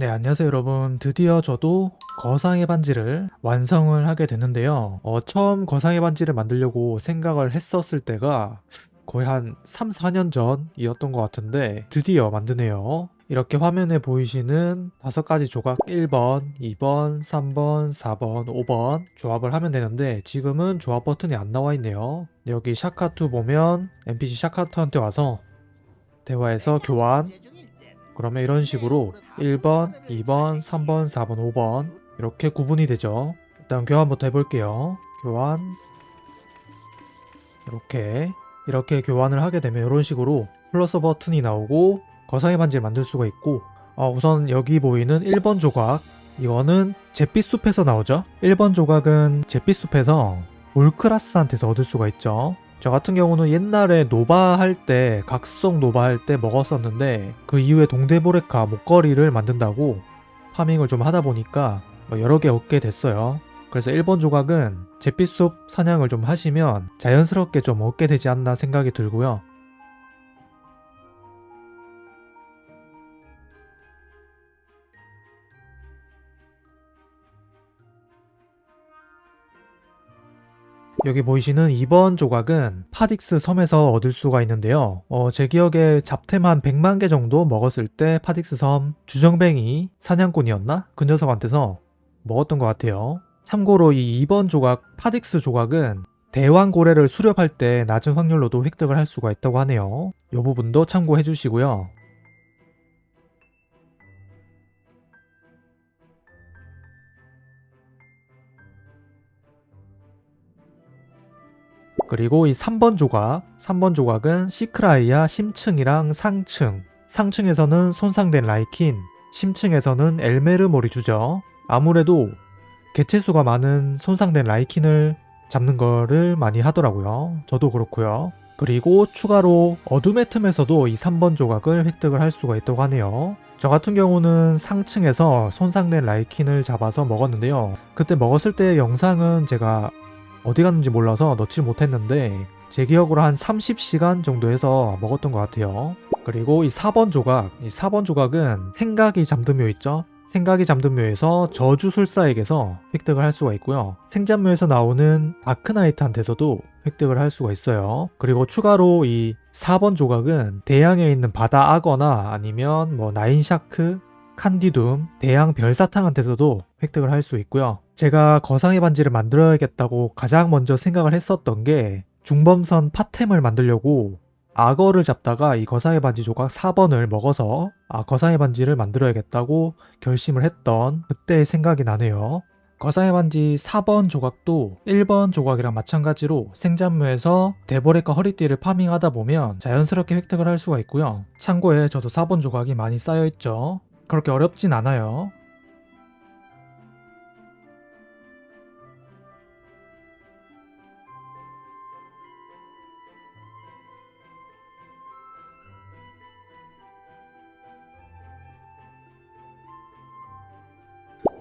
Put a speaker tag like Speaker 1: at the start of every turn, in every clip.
Speaker 1: 네, 안녕하세요 여러분. 드디어 저도 거상의 반지를 완성을 하게 됐는데요. 어, 처음 거상의 반지를 만들려고 생각을 했었을 때가 거의 한 3, 4년 전이었던 것 같은데 드디어 만드네요. 이렇게 화면에 보이시는 다섯 가지 조각 1번, 2번, 3번, 4번, 5번 조합을 하면 되는데 지금은 조합 버튼이 안 나와 있네요. 여기 샤카투 보면 NPC 샤카투한테 와서 대화에서 교환 그러면 이런 식으로 1번, 2번, 3번, 4번, 5번 이렇게 구분이 되죠. 일단 교환부터 해볼게요. 교환 이렇게 이렇게 교환을 하게 되면 이런 식으로 플러스 버튼이 나오고 거상의 반지를 만들 수가 있고 어, 우선 여기 보이는 1번 조각 이거는 잿빛숲에서 나오죠. 1번 조각은 잿빛숲에서 볼크라스한테서 얻을 수가 있죠. 저 같은 경우는 옛날에 노바 할 때, 각성 노바 할 때 먹었었는데 그 이후에 동대보레카 목걸이를 만든다고 파밍을 좀 하다 보니까 뭐 여러 개 얻게 됐어요. 그래서 1번 조각은 잿빛숲 사냥을 좀 하시면 자연스럽게 좀 얻게 되지 않나 생각이 들고요. 여기 보이시는 2번 조각은 파딕스 섬에서 얻을 수가 있는데요. 어, 제 기억에 잡템 한 100만 개 정도 먹었을 때 파딕스 섬 주정뱅이 사냥꾼이었나? 그 녀석한테서 먹었던 것 같아요. 참고로 이 2번 조각, 파딕스 조각은 대왕 고래를 수렵할 때 낮은 확률로도 획득을 할 수가 있다고 하네요. 이 부분도 참고해 주시고요. 그리고 이 3번 조각, 3번 조각은 시크라이아 심층이랑 상층. 상층에서는 손상된 라이킨, 심층에서는 엘메르모리 주죠. 아무래도 개체수가 많은 손상된 라이킨을 잡는 거를 많이 하더라고요. 저도 그렇고요. 그리고 추가로 어둠의 틈에서도 이 3번 조각을 획득을 할 수가 있다고 하네요. 저 같은 경우는 상층에서 손상된 라이킨을 잡아서 먹었는데요. 그때 먹었을 때 영상은 제가 어디 갔는지 몰라서 넣지 못했는데 제 기억으로 한 30시간 정도 해서 먹었던 것 같아요. 그리고 이 4번 조각, 이 4번 조각은 생각이 잠든 묘 있죠? 생각이 잠든 묘에서 저주술사에게서 획득을 할 수가 있고요. 생존묘에서 나오는 아크나이트한테서도 획득을 할 수가 있어요. 그리고 추가로 이 4번 조각은 대양에 있는 바다 악어나 아니면 뭐 나인샤크, 칸디둠, 대양 별사탕한테서도 획득을 할 수 있고요. 제가 거상의 반지를 만들어야겠다고 가장 먼저 생각을 했었던 게 중범선 파템을 만들려고 악어를 잡다가 이 거상의 반지 조각 4번을 먹어서 아 거상의 반지를 만들어야겠다고 결심을 했던 그때의 생각이 나네요. 거상의 반지 4번 조각도 1번 조각이랑 마찬가지로 생존묘에서 대보레카 허리띠를 파밍하다 보면 자연스럽게 획득을 할 수가 있고요. 참고에 저도 4번 조각이 많이 쌓여있죠. 그렇게 어렵진 않아요.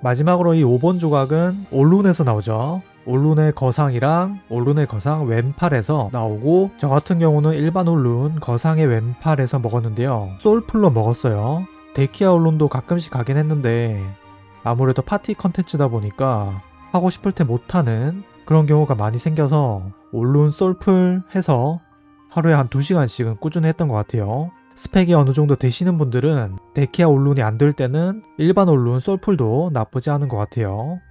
Speaker 1: 마지막으로 이 5번 조각은 올룬에서 나오죠. 올룬의 거상이랑 올룬의 거상 왼팔에서 나오고 저 같은 경우는 일반 올룬 거상의 왼팔에서 먹었는데요. 솔플로 먹었어요. 데키아 올룬도 가끔씩 가긴 했는데 아무래도 파티 컨텐츠다 보니까 하고 싶을 때 못하는 그런 경우가 많이 생겨서 올룬 솔플 해서 하루에 한 2시간씩은 꾸준히 했던 것 같아요. 스펙이 어느 정도 되시는 분들은 데키아 올룬이 안 될 때는 일반 올룬 솔풀도 나쁘지 않은 것 같아요.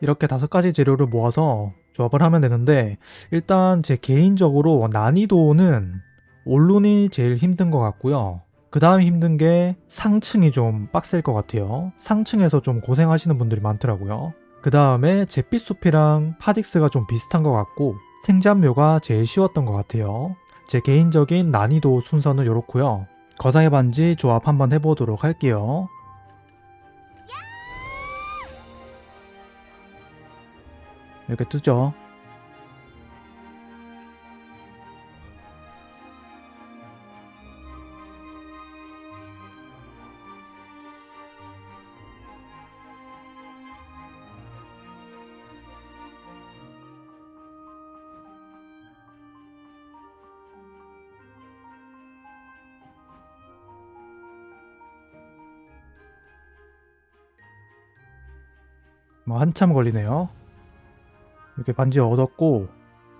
Speaker 1: 이렇게 다섯 가지 재료를 모아서 조합을 하면 되는데 일단 제 개인적으로 난이도는 올룬이 제일 힘든 것 같고요. 그 다음 힘든 게 상층이 좀 빡셀 것 같아요. 상층에서 좀 고생하시는 분들이 많더라고요. 그 다음에 잿빛숲이랑 파딕스가 좀 비슷한 것 같고 생잡묘가 제일 쉬웠던 것 같아요. 제 개인적인 난이도 순서는 이렇고요. 거상의 반지 조합 한번 해보도록 할게요. 이렇게 뜨죠. 뭐 한참 걸리네요. 이렇게 반지 얻었고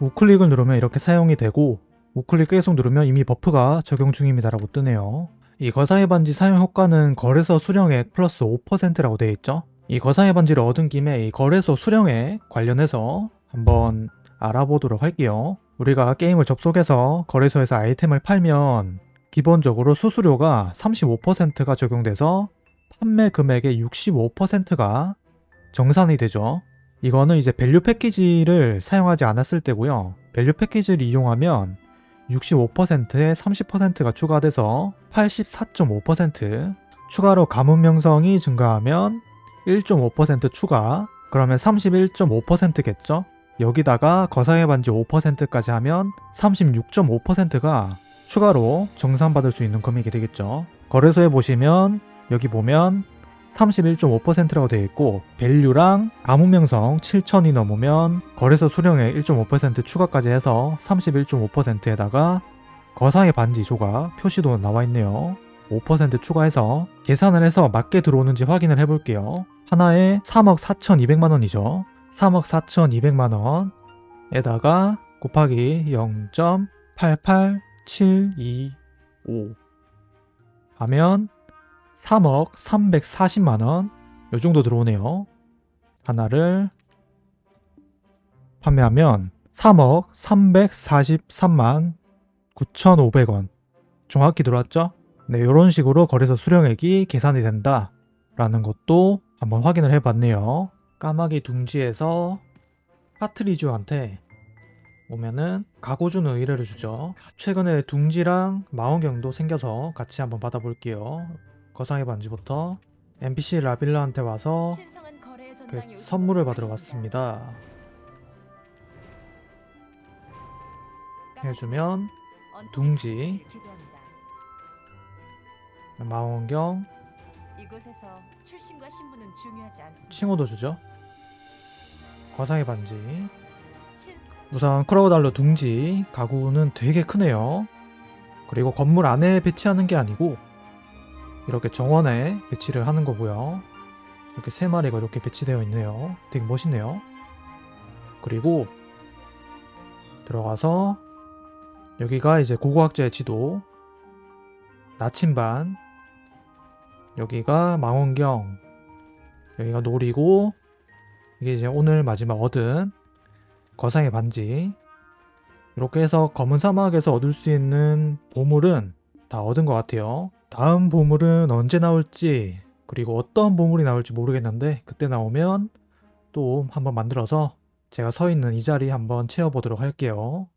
Speaker 1: 우클릭을 누르면 이렇게 사용이 되고 우클릭 계속 누르면 이미 버프가 적용 중입니다 라고 뜨네요. 이 거상의 반지 사용 효과는 거래소 수령액 플러스 5%라고 되어 있죠. 이 거상의 반지를 얻은 김에 이 거래소 수령액 관련해서 한번 알아보도록 할게요. 우리가 게임을 접속해서 거래소에서 아이템을 팔면 기본적으로 수수료가 35%가 적용돼서 판매 금액의 65%가 정산이 되죠. 이거는 이제 밸류 패키지를 사용하지 않았을 때고요. 밸류 패키지를 이용하면 65%에 30%가 추가돼서 84.5% 추가로 가문 명성이 증가하면 1.5% 추가 그러면 31.5%겠죠? 여기다가 거상의 반지 5%까지 하면 36.5%가 추가로 정산받을 수 있는 금액이 되겠죠. 거래소에 보시면 여기 보면 31.5%라고 되어 있고 밸류랑 가문명성 7천이 넘으면 거래소 수령액 1.5% 추가까지 해서 31.5%에다가 거상의 반지 조각 표시도 나와 있네요. 5% 추가해서 계산을 해서 맞게 들어오는지 확인을 해볼게요. 하나에 3억 4,200만 원이죠. 3억 4,200만 원에다가 곱하기 0.88725 하면 3억 340만 원. 요 정도 들어오네요. 하나를 판매하면 3억 343만 9,500원. 정확히 들어왔죠? 네, 이런 식으로 거래소 수령액이 계산이 된다. 라는 것도 한번 확인을 해봤네요. 까마귀 둥지에서 파트리주한테 오면은 가구주는 의뢰를 주죠. 최근에 둥지랑 마원경도 생겨서 같이 한번 받아볼게요. 거상의 반지부터 NPC 라빌라한테 와서 그 선물을 받으러 왔습니다. 해주면 둥지.
Speaker 2: 않습니다.
Speaker 1: 칭호도 주죠. 거상의 반지.
Speaker 2: 신-
Speaker 1: 우선 크로우달러 둥지 가구는 되게 크네요. 그리고 건물 안에 배치하는 게 아니고 이렇게 정원에 배치를 하는 거고요. 이렇게 세 마리가 이렇게 배치되어 있네요. 되게 멋있네요. 그리고 들어가서 여기가 이제 고고학자의 지도 나침반 여기가 망원경 여기가 놀이고 이게 이제 오늘 마지막 얻은 거상의 반지 이렇게 해서 검은 사막에서 얻을 수 있는 보물은 다 얻은 것 같아요 다음 보물은 언제 나올지 그리고 어떤 보물이 나올지 모르겠는데 그때 나오면 또 한번 만들어서 제가 서 있는 이 자리 한번 채워보도록 할게요